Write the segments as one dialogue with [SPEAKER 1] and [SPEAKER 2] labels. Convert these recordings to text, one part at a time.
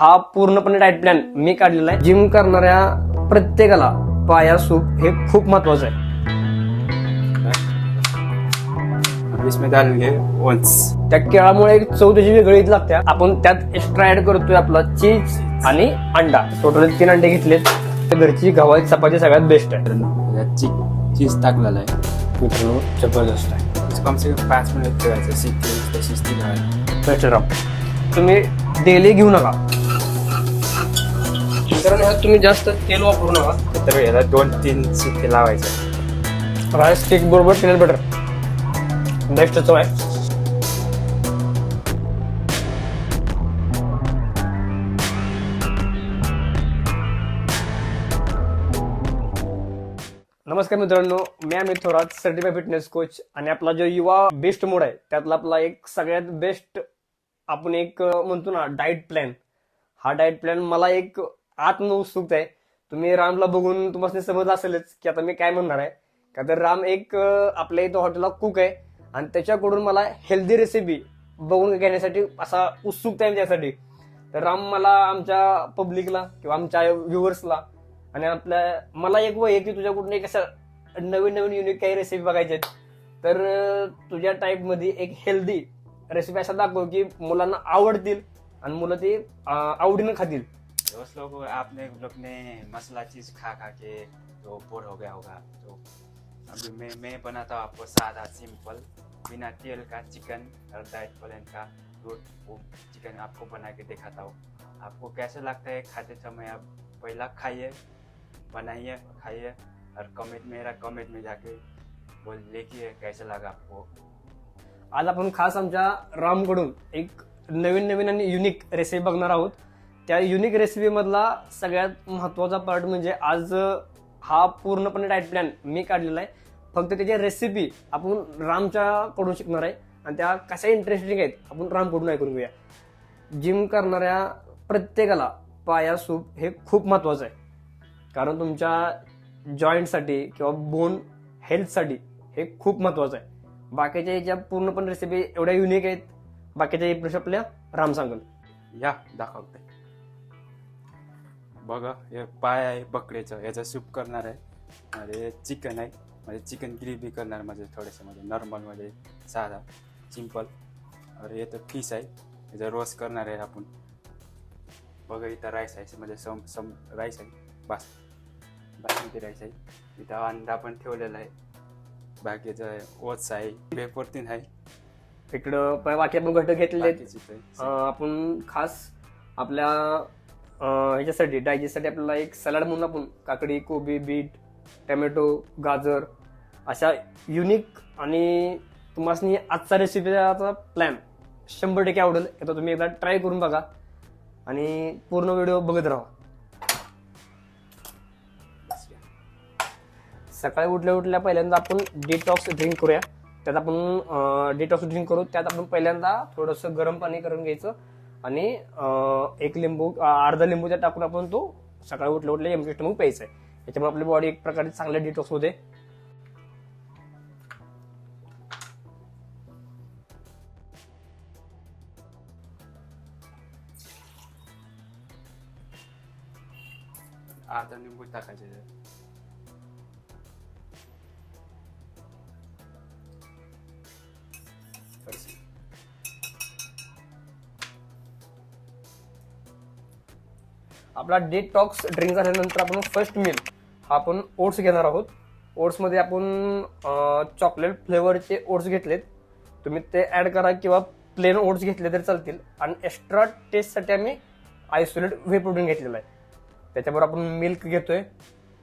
[SPEAKER 1] हा पूर्णपणे diet plan मी काढलेला आहे. जिम करणाऱ्या प्रत्येकाला पाया सूप हे खूप महत्वाचं आहे. त्या केळामुळे एक चव त्याची वेगळीच लागते. आपण त्यात एक्स्ट्रा ऍड करतोय आपला चीज आणि अंडा. टोटल तीन अंडे घेतलेत तर घरची गव्हाची चपाती सगळ्यात बेस्ट आहे.
[SPEAKER 2] चीज चीज टाकलेलं आहे.
[SPEAKER 1] मित्रांनो जबरदस्त आहे.
[SPEAKER 2] कम से कम पाच मिनिट ठेवायचं.
[SPEAKER 1] तुम्ही डेली घेऊ नका. कारण ह्यात तुम्ही जास्त तेल वापरू नका.
[SPEAKER 2] तर याला दोन तीन शिट्टे लावायचे.
[SPEAKER 1] राईस स्टिक बरोबर तेल बटर बेस्ट चव आहे. नमस्कार मित्रांनो मी Amit Thorat certify fitness coach आणि आपला जो युवा बेस्ट मोड आहे त्यातला आपला एक सगळ्यात बेस्ट आपण एक अं, म्हणतो ना डाएट प्लॅन हा डाएट प्लॅन मला एक आत्म उत्सुकता आहे. तुम्ही रामला बघून तुम्हाला समजलं असेलच की आता मी काय म्हणणार आहे. का तर राम एक आपल्या इथं हॉटेलला कुक आहे आणि त्याच्याकडून मला हेल्दी रेसिपी बघून घेण्यासाठी असा उत्सुकता आहे त्यासाठी. तर राम मला आमच्या पब्लिकला किंवा आमच्या व्ह्युअर्सला आणि आपल्या मला एक वय आहे की तुझ्याकडून एक असं नवीन नवीन युनिक काही रेसिपी बघायच्या आहेत. तर तुझ्या टाईपमध्ये एक हेल्दी रेसिपी असा दाखव की मुलांना आवडतील आणि मुलं ते आवडीनं खातील.
[SPEAKER 2] दोस्त लोग, आपने लोग ने मसाला चीज़ खा खा के तो बोर हो गया होगा। तो अभी मैं मैं बनाता हूँ आपको सादा सिंपल, बिना तेल का चिकन, और डाइट प्लान का रोट, वो चिकन आपको बना के दिखाता हूँ। आपको कैसे लगता है, खाते समय आप पहला खाइए, बनाइए, खाइए, और कमेंट मेरा कमेंट में जाके बोल लिखिए कैसे लगा आपको।
[SPEAKER 1] आज आपण खास आमच्या रामकडून एक नवीन नवीन युनिक रेसिपी बघणार आहोत. त्या युनिक रेसिपीमधला सगळ्यात महत्त्वाचा पार्ट म्हणजे आज हा पूर्णपणे डाएट प्लॅन मी काढलेला आहे. फक्त त्याची रेसिपी आपण रामच्याकडून शिकणार आहे आणि त्या कशा इंटरेस्टिंग आहेत आपण रामकडून ऐकून घेऊया. जिम करणाऱ्या प्रत्येकाला पाया सूप हे खूप महत्त्वाचं आहे. कारण तुमच्या जॉईंटसाठी किंवा बोन हेल्थसाठी हे खूप महत्त्वाचं आहे. बाकीच्या याच्या पूर्णपणे रेसिपी एवढ्या युनिक आहेत बाकीच्या प्रश्न आपल्या राम सांगल.
[SPEAKER 2] या दाखवते. बघा हे पाय आहे बकरीचं याचं सूप करणार आहे. आणि हे चिकन आहे. म्हणजे चिकन ग्रेव्ही करणार म्हणजे थोडंसं म्हणजे नॉर्मलमध्ये साधा सिंपल और हे तर फिश आहे. याचा रोस्ट करणार आहे आपण. बघा इथं राईस आहे. म्हणजे सम सम राईस आहे. बास बासमती राईस आहे. इथं अंडा पण ठेवलेला आहे. बाकीचं ओट्स आहे. पेपर आहे.
[SPEAKER 1] इकडं बाकी आपण घटक घेतलेले अं, आपण खास आपल्या ह्याच्यासाठी डायजेस्टसाठी आपल्याला एक सलाड म्हणून आपण काकडी कोबी बीट टमॅटो गाजर अशा युनिक आणि तुम्हाला आजचा रेसिपीचा प्लॅन शंभर टक्के आवडेल. आता तुम्ही एकदा ट्राय करून बघा आणि पूर्ण व्हिडिओ बघत राहा. सकाळी उठल्या उठल्या पहिल्यांदा आपण डिटॉक्स ड्रिंक करूया. त्यात आपण डिटॉक्स ड्रिंक करू. त्यात आपण पहिल्यांदा थोडंसं गरम पाणी करून घ्यायचं. आणि एक लिंबू अर्धा लिंबू त्यात टाकून आपण तो सकाळी उठल्या उठल्या एम मग प्यायचा आहे त्याच्यामुळे आपली बॉडी एक प्रकारे चांगल्या डिटॉक्स होते.
[SPEAKER 2] अर्धा लिंबू टाकायचे.
[SPEAKER 1] आपला डिटॉक्स ड्रिंक झाल्यानंतर आपण फर्स्ट मील हा आपण ओट्स घेणार आहोत. ओट्समध्ये आपण चॉकलेट फ्लेवरचे ओट्स घेतलेत. तुम्ही ते ऍड करा किंवा प्लेन ओट्स घेतले तरी चालतील. आणि एक्स्ट्रा टेस्टसाठी आम्ही आयसोलेट व्हे प्रोटीन घेतलेलं आहे. त्याच्याबरोबर आपण मिल्क घेतोय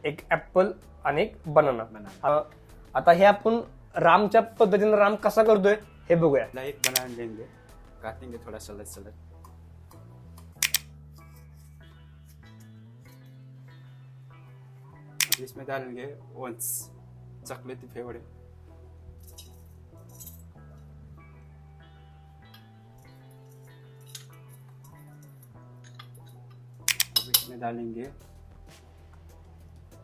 [SPEAKER 1] एक ऍपल आणि एक बनाना
[SPEAKER 2] Banana.
[SPEAKER 1] आता हे आपण रामच्या पद्धतीनं राम कसा करतोय हे बघूया.
[SPEAKER 2] एक बना लेंगे काटेंगे थोड़ा सलद सलद. इसमें डालेंगे ओन्स चॉकलेट फेवड़े अब इसमें डालेंगे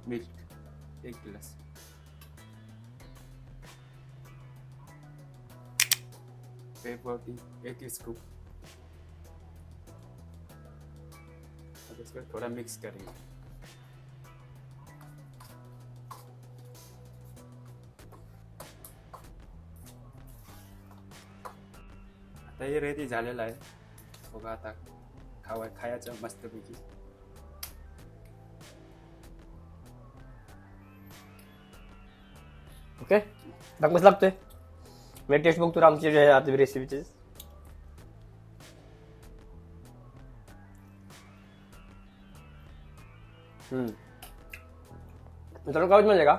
[SPEAKER 2] मिल्क एक गिलास पेपर की एक स्कूप अब इसको थोड़ा मिक्स करेंगे आता हे रेडी झालेलं आहे. बघा आता खावा खायचं मस्तपैकी.
[SPEAKER 1] ओके दाखवच लागतोय. मी टेस्ट बघतो आमची आता रेसिपीचे मित्रांनो काय म्हणजे का?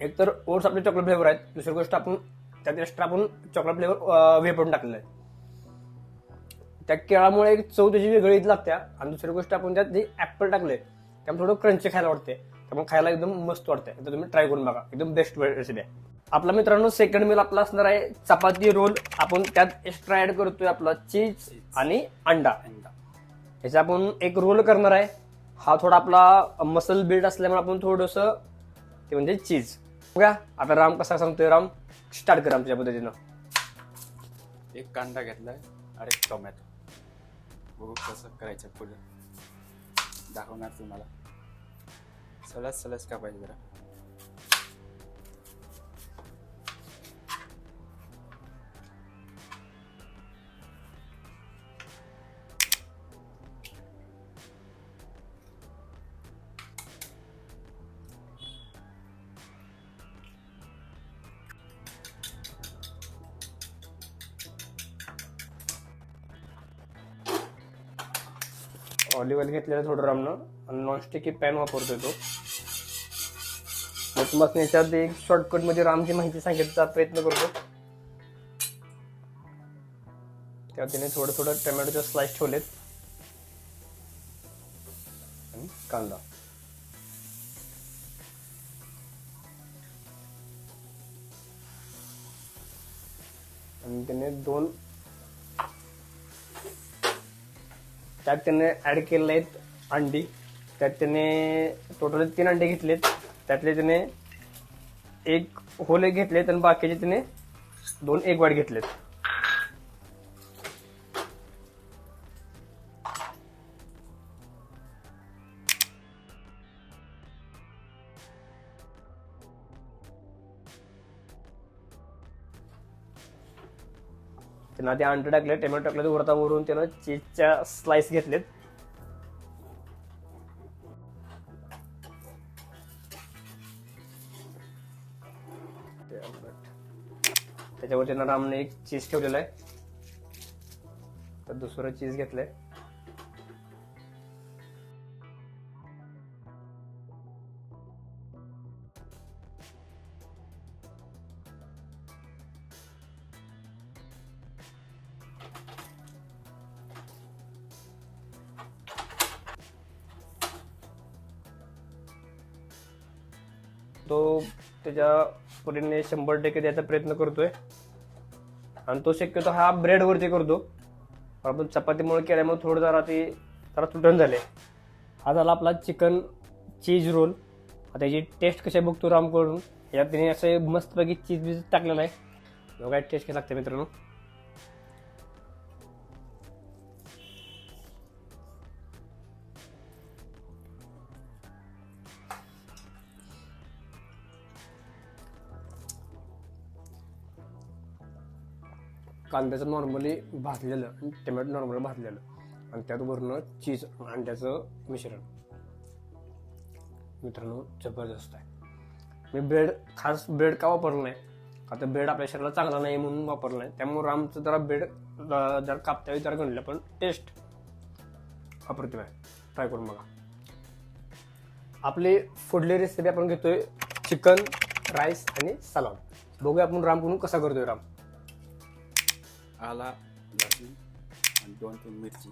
[SPEAKER 1] एक तर ओट्स आपले चॉकलेट फ्लेवर आहेत. दुसरी गोष्ट आपण त्यात एक्स्ट्रा आपण चॉकलेट फ्लेवर वेपरून टाकलेलं आहे. त्या केळामुळे एक चव त्याची वेगळी लागते आणि दुसरी गोष्ट आपण त्यात जे ॲपल टाकले त्यामुळे थोडं क्रंची खायला वाटते त्यामुळे खायला एकदम मस्त वाटते तर तुम्ही ट्राय करून बघा. एकदम बेस्ट रेसिपी आहे. आपला मित्रांनो सेकंड मील आपला असणार आहे चपाती रोल. आपण त्यात एक्स्ट्रा ऍड करतोय आपला चीज आणि अंडा.
[SPEAKER 2] अंडा
[SPEAKER 1] ह्याचा आपण एक रोल करणार आहे. हा थोडा आपला मसल बिल्ड असल्यामुळे आपण थोडस ते म्हणजे चीज बघा आता राम कसा सांगतोय राम? स्टार्ट कर आमच्या पद्धतीनं.
[SPEAKER 2] एक कांदा घेतलाय आणि एक टोमॅटो. बघू कसं करायचं पुढे. दाखवणार तुम्हाला. सलस सलस का पाहिजे जरा?
[SPEAKER 1] ऑलिव्ह ऑइल घेतलेलं थोडं रामनं आणि नॉनस्टिकी पॅन वापरतोय तो. मग तुम्हाला याच्यात एक शॉर्टकटमध्ये रामची माहिती सांगितचा प्रयत्न करतो. त्या तिने थोडं थोडं टमॅटोचे स्लाइस ठेवलेत. आणि कांदा. त्यात त्याने ऍड केलेले आहेत अंडी. त्यात त्याने टोटल तीन अंडे घेतलेत. त्यातले त्याने एक होले घेतलेत आणि बाकीचे त्याने दोन एक वाट घेतलेत. त्यांना ते अंडे टाकले टोमॅटो टाकले वरता वरून त्यानं चीजच्या स्लाइस घेतलेत. त्याच्यावर त्यांना रामने एक चीज ठेवलेला आहे. तर दुसरं चीज घेतलंय. परीने शंभर टक्के द्यायचा प्रयत्न करतोय. आणि तो शक्यतो हा ब्रेडवरती करतो. आपण चपातीमुळे केल्यामुळे थोडं जरा ते जरा तुटण झाले. हा झाला आपला चिकन चीज रोल आता याची टेस्ट कशी बघतो राम करून यात त्याने असं मस्तपैकी चीज बीज टाकलेलं आहे. काय टेस्ट कशी लागते मित्रांनो. कांद्याचं नॉर्मली भाजलेलं आणि टोमॅटो नॉर्मली भाजलेलं. आणि त्यात वरनं चीज अंड्याचं मिश्रण. मित्रांनो जबरदस्त आहे. मी ब्रेड खास ब्रेड का वापरलं नाही? आता ब्रेड आपल्या शरीराला चांगला नाही म्हणून वापरलं नाही. त्यामुळे रामचं जरा ब्रेड जर कापता जरा गणलं पण टेस्ट अप्रतिम आहे ट्राय करून बघा. आपली फुडली रेसिपी आपण घेतोय चिकन राईस आणि सलाड बघूया आपण राम करून कसा करतोय राम.
[SPEAKER 2] आला लसूण आणि दोन तीन मिरची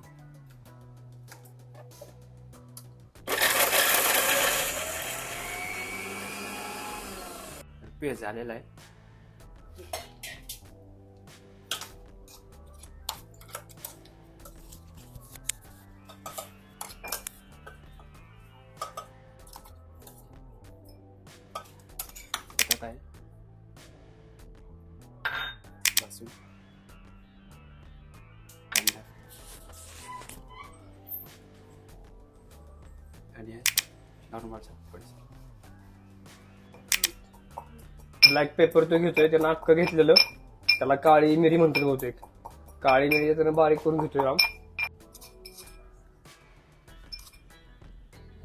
[SPEAKER 2] पेस्ट झालेला आहे त्याच्यात ठिकाणी आहे? नॉर्मल थोडीशी
[SPEAKER 1] ब्लॅक पेपर तो घेतोय त्यानं अख्खं घेतलेलं. त्याला काळी मिरी म्हणतात बहुतेक. काळी मिरी त्यानं बारीक करून घेतोय राम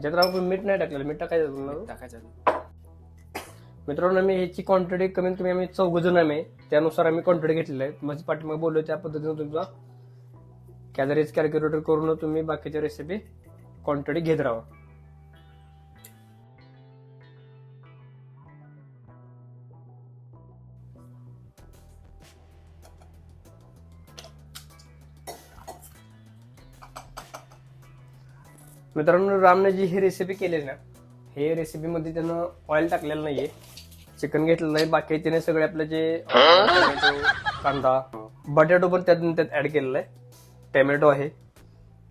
[SPEAKER 1] ज्यात राम मीठ नाही टाकलेलं मीठ टाकायचं तुला
[SPEAKER 2] टाकायचं.
[SPEAKER 1] मित्रांनो मी ह्याची क्वांटिटी कमीत कमी आम्ही चौघ जण आहे त्यानुसार आम्ही क्वांटिटी घेतलेली आहे. माझी पाठीमागे बोललो त्या पद्धतीने तुमचा. कॅलरीज कॅल्क्युलेटर करून तुम्ही बाकीच्या रेसिपी क्वांटिटी घेत राहा. मित्रांनो रामने जी ही रेसिपी केली ना हे रेसिपीमध्ये त्यानं ऑइल टाकलेलं नाहीये. चिकन घेतलेलं नाही बाकी त्याने सगळे आपले जे कांदा बटाटो पण त्यात त्यात ऍड केलेला आहे. टोमॅटो आहे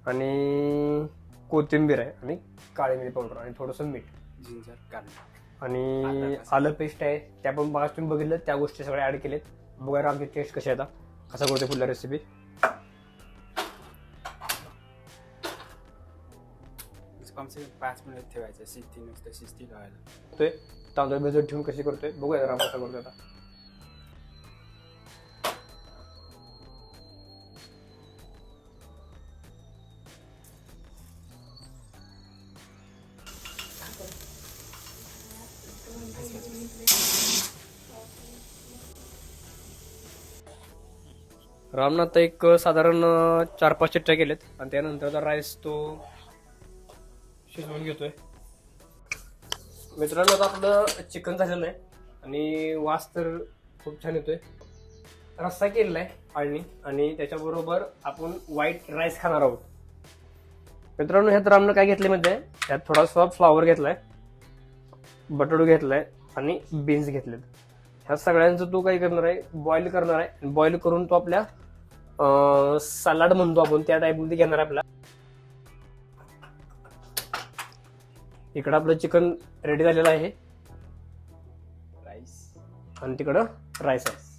[SPEAKER 1] आणि कोथिंबीर आहे आणि काळी मिरी पावडर आणि थोडंसं मीठ.
[SPEAKER 2] जिंजर गार्लिक
[SPEAKER 1] आणि आलं पेस्ट आहे. त्या पण बघा तुम्ही बघितलं त्या गोष्टी सगळ्या ऍड केलेत. बघा आमची टेस्ट कशी आता. कसा करते फुल रेसिपी
[SPEAKER 2] कम कम पाच मिनिट ठेवायचं शिस्ती नुसतं शिस्ती लावायला.
[SPEAKER 1] ते तांदूळ भिजत ठेवून कशी करतोय? बघूया जरा कसा करतोय आता रामनाथ एक साधारण चार पाच चिट्ट्या केलेत. आणि त्यानंतर राईस तो शिजवून घेतोय. मित्रांनो आता आपलं चिकन झालेलं आहे आणि वास तर खूप छान येतोय. रस्सा केलेला आहे आळणी आणि त्याच्याबरोबर आपण व्हाईट राईस खाणार आहोत. मित्रांनो ह्यात रामनं काय घेतले मध्ये ह्यात थोडासा फ्लावर घेतलाय बटाटो घेतलाय आणि बीन्स घेतलेत. ह्या सगळ्यांचं तू काय करणार आहे? बॉईल करणार आहे. बॉईल करून तो आपल्या सलाड म्हणतो आपण त्या टाईपमध्ये घेणार आहे आपला. इकडं आपलं चिकन रेडी झालेलं आहे.
[SPEAKER 2] राईस
[SPEAKER 1] आणि तिकडं राईस आहे.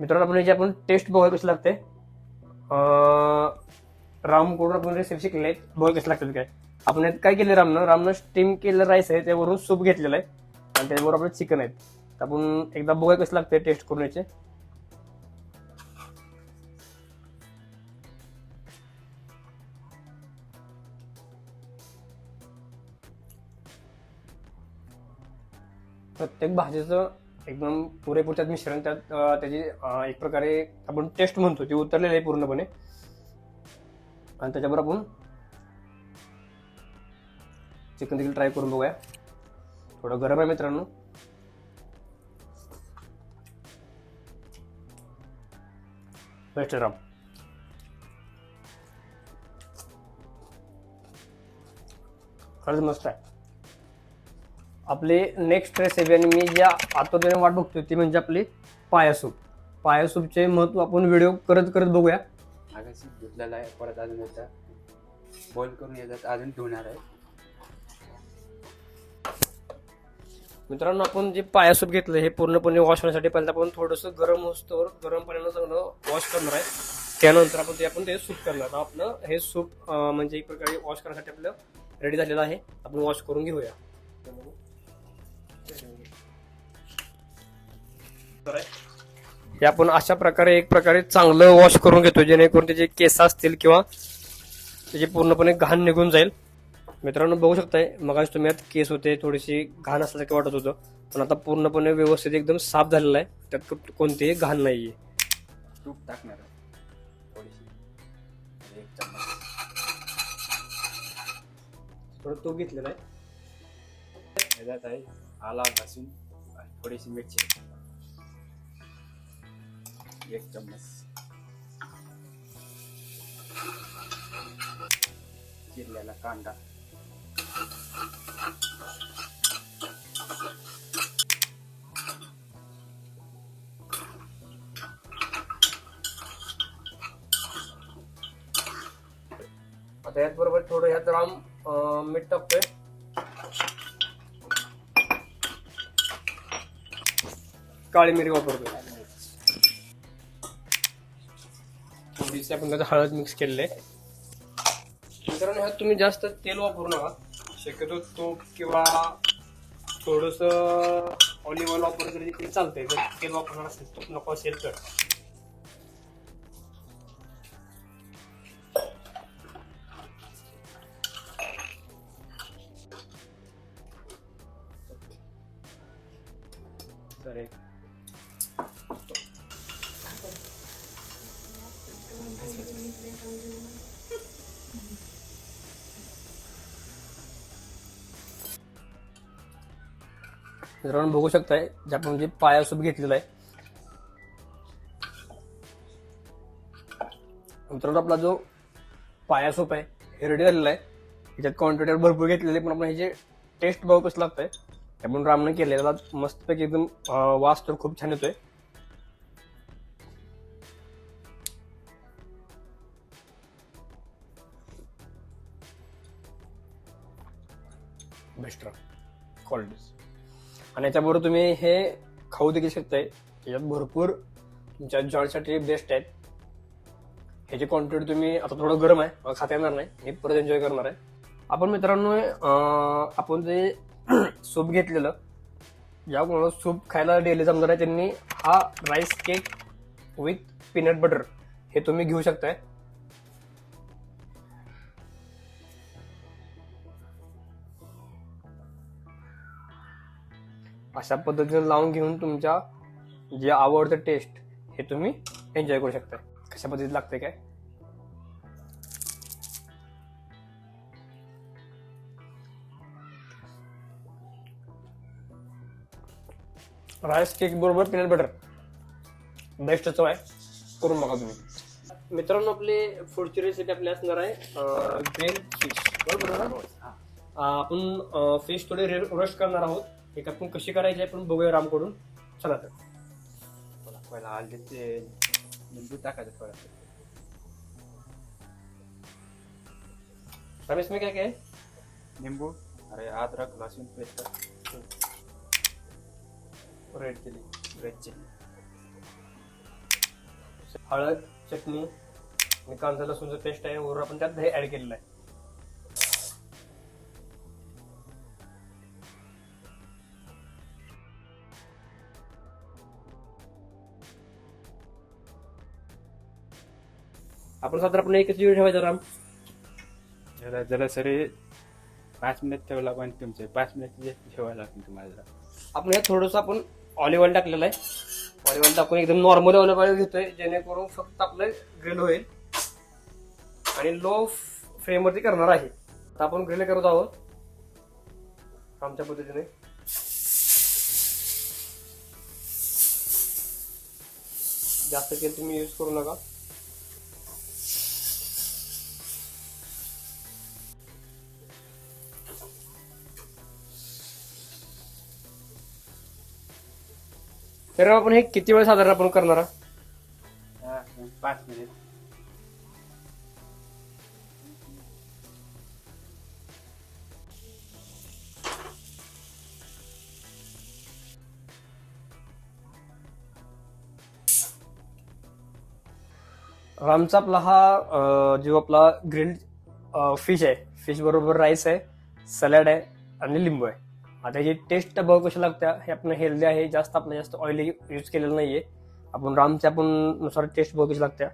[SPEAKER 1] मित्रांनो आपण याची आपण टेस्ट बघूया कशी लागते. अं, रामकडून आपण रेसिपी शिकले बघूया कशी लागते ते काय. आपण यात काय केलं रामनं? रामनं स्टीम केलेलं राईस आहे त्यावरून सूप घेतलेलं आहे. आणि त्याच्याबरोबर आपलं चिकन आहेत. तर आपण एकदा बघूया कसं लागते टेस्ट करून याचे. प्रत्येक भाजीचं एकदम पुरेपूर त्यात मिश्रण त्यात त्याची एक प्रकारे आपण टेस्ट म्हणतो ती उतरलेली आहे पूर्णपणे. आणि त्याच्यावर आपण चिकन देखील ट्राय करून बघूया. थोडं गरम आहे मित्रांनो. बेस्ट राम खरंच मस्त आहे. आपली नेक्स्ट रेसिपी आणि मी ज्या आतुरतेने वाट बघतोय ती म्हणजे आपली पाया सूप. पाया सूपचे महत्त्व आपण व्हिडिओ करत करत बघूया.
[SPEAKER 2] मागाशी धुतलेला आहे परत अजून याचा बॉईल करून याच्यात अजून धुणार आहे.
[SPEAKER 1] मित्रांनो आपण जे पाया सूप घेतलं हे पूर्णपणे वॉश होण्यासाठी पहिल्यांदा आपण थोडंसं गरम होस्तोवर गरम पाण्यानं चांगलं वॉश करणार आहे. त्यानंतर आपण ते आपण ते सूप करणार. आपलं हे सूप म्हणजे एक प्रकारे वॉश करण्यासाठी आपलं रेडी झालेलं आहे. आपण वॉश करून घेऊया. हे आपण अशा प्रकारे एक प्रकारे चांगलं वॉश करून घेतो जेणेकरून त्याचे केस असतील किंवा त्याचे पूर्णपणे घाण निघून जाईल. मित्रांनो बघू शकताय मग तुम्ही यात केस होते थोडीशी घाण असल्यासारखं वाटत होतं. पण आता पूर्णपणे व्यवस्थित एकदम साफ झालेला आहे. त्यात कोणतेही कोणतीही घाण आहे
[SPEAKER 2] तूप टाकणार थोडीशी. एक चम्मच.
[SPEAKER 1] थोडं तो घेतलेला आहे.
[SPEAKER 2] याच्यात आहे आला लसूण थोडीशी मिरची. एक चम्मच. चिरलेला कांदा.
[SPEAKER 1] आता याचबरोबर थोडं ह्यात राम मीठ टाकतोय. काळी मिरी वापरतो थोडीशी आपण त्यात हळद मिक्स केलेलं आहे. कारण ह्यात तुम्ही जास्त तेल वापरू नका. शक्यतो तूप किंवा थोडस ऑलिव्ह ऑइल वापरलं तरी देखील चालतंय. जर तेल वापरणार असेल तूप नको असेल तर. मित्रांनो बघू शकताय ज्या आपण जे पाया सूप घेतलेला आहे. मित्रांनो आपला जो पाया सूप आहे हे रेडी झालेला आहे. ह्याच्यात क्वांटिटी भरपूर घेतलेले आहे, पण आपण ह्याचे टेस्ट बघू कसं लागतंय आपण रामने केलेला मस्तपैकी एकदम वास तर खूप छान येतोय. बेस्ट क्वालिटी आणि याच्याबरोबर तुम्ही हे खाऊ देखील शकताय. याच्यात भरपूर तुमच्या जॉईंटसाठी बेस्ट आहेत. ह्याची क्वांटिटी तुम्ही आता थोडं गरम आहे मला खाता येणार नाही. मी परत एन्जॉय करणार आहे. आपण मित्रांनो आपण जे सूप घेतलेलं ज्या कोणाला सूप खायला डेली जमणार आहे त्यांनी हा rice cake with peanut butter हे तुम्ही घेऊ शकताय. अशा पद्धतीने लावून घेऊन तुमच्या जे आवडतं टेस्ट हे तुम्ही एन्जॉय करू शकता. कशा पद्धतीत लागते काय? राईस केक बरोबर पीनट बटर बेस्ट चव आहे. करून बघा तुम्ही. मित्रांनो आपली पुढची रेसिपी आपली असणार आहे ग्रेन फिश बरोबर आपण फिश थोडी रोस्ट करणार आहोत. एक आपण कशी करायची आहे आपण बघूया रामकडून. चला तर.
[SPEAKER 2] पहिला ते लिंबू टाकायचं थोडं.
[SPEAKER 1] रमेश में क्या क्या?
[SPEAKER 2] नींबू अरे अदरक लहसुन paste.
[SPEAKER 1] Red chilli
[SPEAKER 2] red chilli
[SPEAKER 1] हळद चटणी आणि कांदा लसूणचं पेस्ट आहे. वरून आपण त्यात दही ऍड केलेलं आहे. आपण साधारणपणे एकच वेळ ठेवायचा राम.
[SPEAKER 2] जरा जरा सरी पाच मिनिट ठेवला पण तुमचे. पाच मिनिट जे ठेवायला लागतील तुम्हाला जरा.
[SPEAKER 1] आपण यात थोडंसं आपण ऑलिव्ह ऑइल टाकलेलं आहे. ऑलिव्ह ऑइल टाकून एकदम नॉर्मल ऑलिव्ह ऑइल घेतोय जेणेकरून फक्त आपलं ग्रिल होईल. आणि लो फ्लेमवरती करणार आहे. आता आपण ग्रिल करत आहोत. आमच्या पद्धतीने. जास्त तेल तुम्ही यूज करू नका. तर आपण हे किती वेळ साधारण आपण करणार आहोत?
[SPEAKER 2] पाच मिनिट
[SPEAKER 1] रामचा आपला हा अं, जो आपला ग्रिल्ड फिश आहे फिश बरोबर राईस आहे सॅलड आहे आणि लिंबू आहे आता ही टेस्ट बघ कशी लागत्या हे आपण हेल्दी आहे जास्त आपलं जास्त ऑइली यूज़ केलेलं नाहीये आपण रामच्या आपण नुसार टेस्ट बघ कशी लागत्या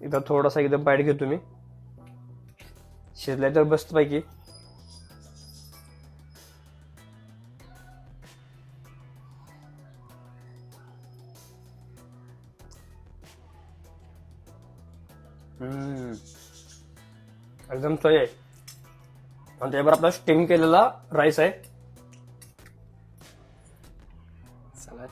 [SPEAKER 1] इथं थोडासा एकदम बाईट घेतो मी शिजलाय तर बसत पैकी हम्म. एकदम सोय आहे आणि त्यावर आपला स्टीम केलेला राईस आहे.
[SPEAKER 2] सलाद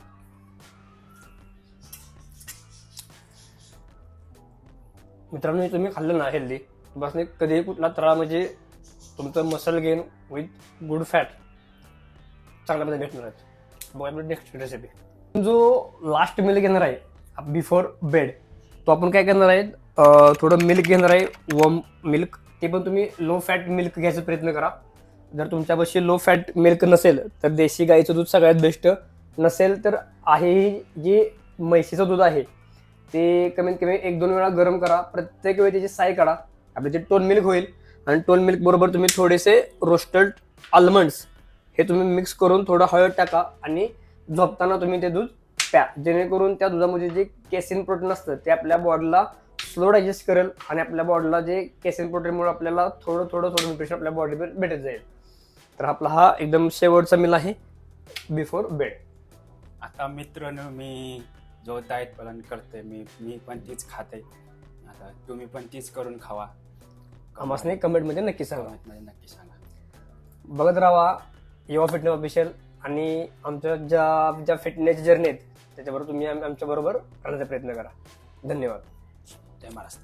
[SPEAKER 1] मित्रांनो तुम्ही खाल्लं ना हेल्दी बस नाही कधीही कुठला त्रास म्हणजे तुमचं muscle gain with good fat चांगल्या पद्धतीने भेटणार आहेत बघा आपली नेक्स्ट रेसिपी जो लास्ट मिल्क घेणार आहे बिफोर बेड तो आपण काय करणार आहे? थोडं मिल्क घेणार आहे वम मिल्क ते पण तुम्ही लो फॅट मिल्क घ्यायचा प्रयत्न करा. जर तुमच्यापाशी लो फॅट मिल्क नसेल तर देशी गाईचं दूध सगळ्यात बेस्ट नसेल तर आहे ही जे म्हैशीचं दूध आहे ते कमीत कमी एक दोन वेळा गरम करा. प्रत्येक वेळी त्याची साय काढा. आपले जे टोन मिल्क होईल आणि टोन मिल्क बरोबर तुम्ही थोडेसे रोस्टेड आल्मंड्स हे तुम्ही मिक्स करून थोडं हळद टाका आणि झोपताना तुम्ही ते दूध प्या. जेणेकरून त्या दुधामध्ये जे केसिन प्रोटीन असतं ते आपल्या बॉडीला स्लो डायजेस्ट करेल आणि आपल्या बॉडीला जे केसिन प्रोटीनमुळे आपल्याला थोडं थोडं थोडं न्यूट्रिशन आपल्या बॉडीवर भेटत जाईल. तर आपला हा एकदम शेवटचा मिल आहे बिफोर बेड
[SPEAKER 2] आता मित्रांनो मी जो डाएट पालन करते मी मी पण तीच खाते आता तुम्ही पण तीच करून खावा.
[SPEAKER 1] आम्हाला कमेंटमध्ये नक्की सांगा.
[SPEAKER 2] नक्की सांगा.
[SPEAKER 1] बघत राहा युवा फिटनेस ऑफिशियल आणि आमच्या ज्या ज्या फिटनेस जर्नी आहेत त्याच्याबरोबर तुम्ही आम- आमच्याबरोबर राहण्याचा प्रयत्न करा. धन्यवाद.
[SPEAKER 2] te embarazas.